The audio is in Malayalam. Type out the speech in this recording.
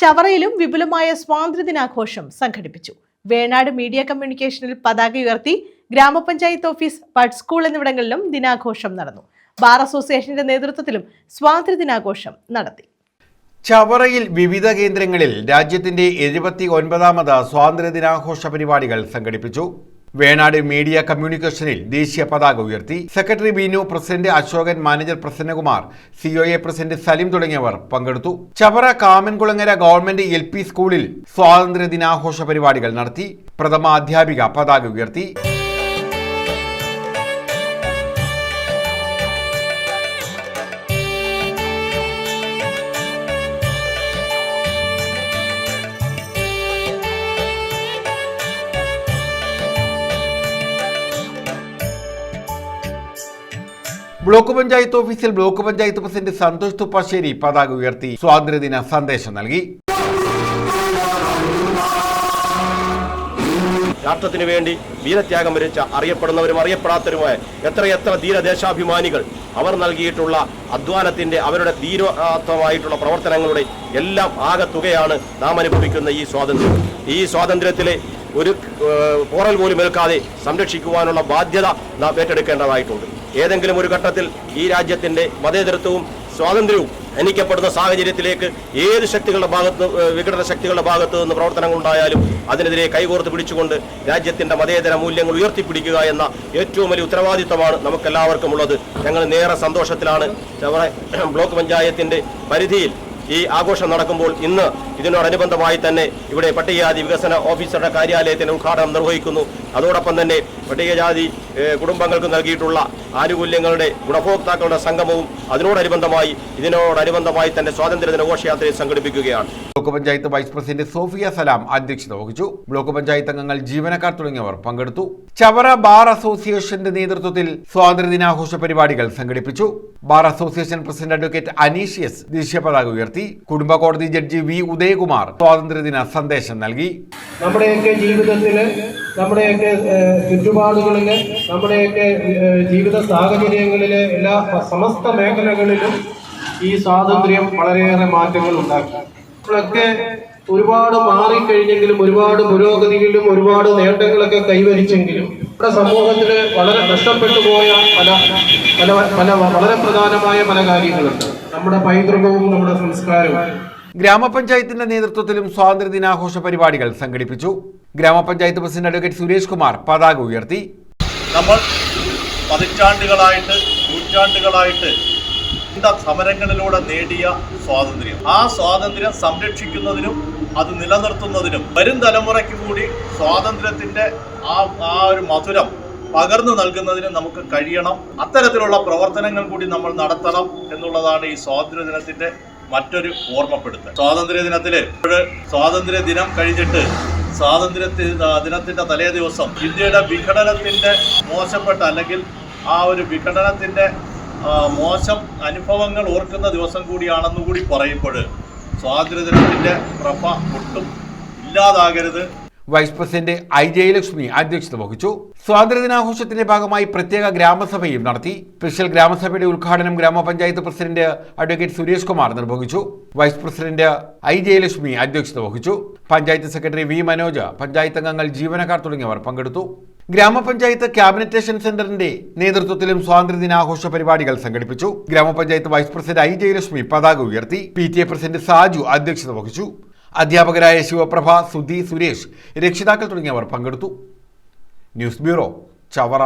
ചവറയിലും വിപുലമായ സ്വാതന്ത്ര്യദിനാഘോഷം സംഘടിപ്പിച്ചു. വേണാട് മീഡിയ കമ്മ്യൂണിക്കേഷനിൽ പതാക ഉയർത്തി ഗ്രാമപഞ്ചായത്ത് ഓഫീസ് ബഡ് സ്കൂൾ എന്നിവിടങ്ങളിലും ദിനാഘോഷം നടന്നു. ബാർ അസോസിയേഷന്റെ നേതൃത്വത്തിലും സ്വാതന്ത്ര്യദിനാഘോഷം നടത്തി. ചവറയിൽ വിവിധ കേന്ദ്രങ്ങളിൽ രാജ്യത്തിന്റെ എഴുപത്തി ഒൻപതാമത് സ്വാതന്ത്ര്യദിനാഘോഷ പരിപാടികൾ സംഘടിപ്പിച്ചു. വേണാട് മീഡിയ കമ്മ്യൂണിക്കേഷനിൽ ദേശീയ പതാക ഉയർത്തി. Secretary Beenu president Ashokan manager Prasannakumar COA president Salim തുടങ്ങിയവർ പങ്കെടുത്തു. ചവറ കാമൻകുളങ്ങര ഗവൺമെന്റ് എൽ സ്കൂളിൽ സ്വാതന്ത്ര്യദിനാഘോഷ പരിപാടികൾ നടത്തി. പ്രഥമ അധ്യാപിക പതാക ഉയർത്തി. ബ്ലോക്ക് പഞ്ചായത്ത് ഓഫീസിൽ ബ്ലോക്ക് പഞ്ചായത്ത് പ്രസിഡന്റ് സന്തോഷ് തുപ്പാശ്ശേരി പതാക ഉയർത്തി സ്വാതന്ത്ര്യദിന സന്ദേശം നൽകി. രാഷ്ട്രത്തിന് വേണ്ടി വീരത്യാഗം വരിച്ച അറിയപ്പെടുന്നവരും അറിയപ്പെടാത്തവരുമായ എത്രയെത്ര ധീരദേശാഭിമാനികൾ അവർ നൽകിയിട്ടുള്ള അധ്വാനത്തിന്റെ അവരുടെ ധീരത്വമായിട്ടുള്ള പ്രവർത്തനങ്ങളുടെ എല്ലാം ആകെ തുകയാണ് നാം അനുഭവിക്കുന്ന ഈ സ്വാതന്ത്ര്യം. ഈ സ്വാതന്ത്ര്യത്തിലെ ഒരു പോറൽ പോലും ഏൽക്കാതെ സംരക്ഷിക്കുവാനുള്ള ബാധ്യത നാം ഏറ്റെടുക്കേണ്ടതായിട്ടുണ്ട്. ഏതെങ്കിലും ഒരു ഘട്ടത്തിൽ ഈ രാജ്യത്തിന്റെ മതേതരത്വവും സ്വാതന്ത്ര്യവും ഹനിക്കപ്പെടുന്ന സാഹചര്യത്തിലേക്ക് ഏത് ശക്തികളുടെ ഭാഗത്ത് വിഘടന ശക്തികളുടെ ഭാഗത്ത് നിന്ന് പ്രവർത്തനങ്ങൾ ഉണ്ടായാലും അതിനെതിരെ കൈകോർത്ത് പിടിച്ചുകൊണ്ട് രാജ്യത്തിന്റെ മതേതര മൂല്യങ്ങൾ ഉയർത്തിപ്പിടിക്കുക എന്ന ഏറ്റവും വലിയ ഉത്തരവാദിത്തമാണ് നമുക്കെല്ലാവർക്കും ഉള്ളത് ഞങ്ങൾ നേരെ സന്തോഷത്തിലാണ്. ബ്ലോക്ക് പഞ്ചായത്തിന്റെ പരിധിയിൽ ഈ ആഘോഷം നടക്കുമ്പോൾ ഇന്ന് ഇതിനോടനുബന്ധമായി തന്നെ ഇവിടെ പട്ടികജാതി വികസന ഓഫീസറുടെ കാര്യാലയത്തിന്റെ ഉദ്ഘാടനം നിർവഹിക്കുന്നു. അതോടൊപ്പം തന്നെ പട്ടികജാതി കുടുംബങ്ങൾക്ക് നൽകിയിട്ടുള്ള ആനുകൂല്യങ്ങളുടെ ഗുണഭോക്താക്കളുടെ സംഗമവും അതിനോടനുബന്ധമായി ഇതിനോടനുബന്ധമായി തന്നെ സ്വാതന്ത്ര്യദിന ഘോഷയാത്രയെ സംഘടിപ്പിക്കുകയാണ്. Block panchayat vice president Sophia Salam അധ്യക്ഷത വഹിച്ചു. ബ്ലോക്ക് പഞ്ചായത്ത് അംഗങ്ങൾ ജീവനക്കാർ തുടങ്ങിയവർ പങ്കെടുത്തു. ചവറ ബാർ അസോസിയേഷന്റെ നേതൃത്വത്തിൽ സ്വാതന്ത്ര്യദിനാഘോഷ പരിപാടികൾ സംഘടിപ്പിച്ചു. Bar association president advocate Aneeshyas ദേശീയ പതാക ഉയർത്തി. കുടുംബ കോടതി ജഡ്ജി വി ഉദയകുമാർ സ്വാതന്ത്ര്യദിന സന്ദേശം നൽകി. നമ്മുടെയൊക്കെ ജീവിതത്തിൽ നമ്മുടെയൊക്കെ ചുറ്റുപാടുകളിൽ നമ്മുടെയൊക്കെ ജീവിത സാഹചര്യങ്ങളിൽ എല്ലാ സമസ്ത മേഖലകളിലും ഈ സ്വാതന്ത്ര്യം വളരെയേറെ മാറ്റങ്ങൾ ഉണ്ടാക്കി. നമ്മളൊക്കെ ഒരുപാട് മാറിക്കഴിഞ്ഞെങ്കിലും ഒരുപാട് പുരോഗതിയിലും ഒരുപാട് നേട്ടങ്ങളൊക്കെ കൈവരിച്ചെങ്കിലും നമ്മുടെ സമൂഹത്തിൽ വളരെ നഷ്ടപ്പെട്ടു പോയ പല പല പല വളരെ പ്രധാനമായ പല കാര്യങ്ങളുണ്ട്. നമ്മുടെ പൈതൃകവും നമ്മുടെ സംസ്കാരവും. ഗ്രാമപഞ്ചായത്തിന്റെ നേതൃത്വത്തിലും സ്വാതന്ത്ര്യദിനാഘോഷ പരിപാടികൾ സംഘടിപ്പിച്ചു. ഗ്രാമപഞ്ചായത്ത് പ്രസിഡന്റ് അഡ്വക്കേറ്റ് സുരേഷ് കുമാർ പതാക ഉയർത്തി. നമ്മൾ പതിറ്റാണ്ടുകളായിട്ട് നൂറ്റാണ്ടുകളായിട്ട് സമരങ്ങളിലൂടെ നേടിയ സ്വാതന്ത്ര്യം. ആ സ്വാതന്ത്ര്യം സംരക്ഷിക്കുന്നതിനും അത് നിലനിർത്തുന്നതിനും വരും തലമുറയ്ക്ക് കൂടി സ്വാതന്ത്ര്യത്തിന്റെ ആ ആ ഒരു മധുരം പകർന്നു നൽകുന്നതിന് നമുക്ക് കഴിയണം. അത്തരത്തിലുള്ള പ്രവർത്തനങ്ങൾ കൂടി നമ്മൾ നടത്തണം എന്നുള്ളതാണ് ഈ സ്വാതന്ത്ര്യ ദിനത്തിന്റെ മറ്റൊരു ഓർമ്മപ്പെടുത്തൽ. സ്വാതന്ത്ര്യ ദിനത്തിൽ സ്വാതന്ത്ര്യ ദിനം കഴിഞ്ഞിട്ട് സ്വാതന്ത്ര്യ ദിനത്തിന്റെ തലേ ദിവസം ഇന്ത്യയുടെ വിഘടനത്തിന്റെ മോശപ്പെട്ട അല്ലെങ്കിൽ ആ ഒരു വിഘടനത്തിന്റെ മോശം അനുഭവങ്ങൾ ഓർക്കുന്ന ദിവസം കൂടിയാണെന്ന് കൂടി പറയുമ്പോൾ സ്വാതന്ത്ര്യത്തിന്റെ പ്രഭ ഒട്ടും ഇല്ലാതാകരുത്. വൈസ് പ്രസിഡന്റ് ഐ ജയലക്ഷ്മി അധ്യക്ഷത വഹിച്ചു. സ്വാതന്ത്ര്യദിനാഘോഷത്തിന്റെ ഭാഗമായി പ്രത്യേക ഗ്രാമസഭയും നടത്തി. സ്പെഷ്യൽ ഗ്രാമസഭയുടെ ഉദ്ഘാടനം ഗ്രാമപഞ്ചായത്ത് പ്രസിഡന്റ് അഡ്വക്കേറ്റ് സുരേഷ് കുമാർ നിർവഹിച്ചു. വൈസ് പ്രസിഡന്റ് ഐ ജയലക്ഷ്മി അധ്യക്ഷത വഹിച്ചു. പഞ്ചായത്ത് സെക്രട്ടറി വി മനോജ് പഞ്ചായത്ത് അംഗങ്ങൾ ജീവനക്കാർ തുടങ്ങിയവർ പങ്കെടുത്തു. ഗ്രാമപഞ്ചായത്ത് ക്യാബിനറ്റേഷൻ സെന്ററിന്റെ നേതൃത്വത്തിലും സ്വാതന്ത്ര്യദിനാഘോഷ പരിപാടികൾ സംഘടിപ്പിച്ചു. ഗ്രാമപഞ്ചായത്ത് വൈസ് പ്രസിഡന്റ് ഐ ജയലക്ഷ്മി പതാക ഉയർത്തി. P T A president Saju അധ്യക്ഷത വഹിച്ചു. അധ്യാപകരായ ശിവപ്രഭ സുധി സുരേഷ് രക്ഷിതാക്കൾ തുടങ്ങിയവർ പങ്കെടുത്തു. News bureau Chavara.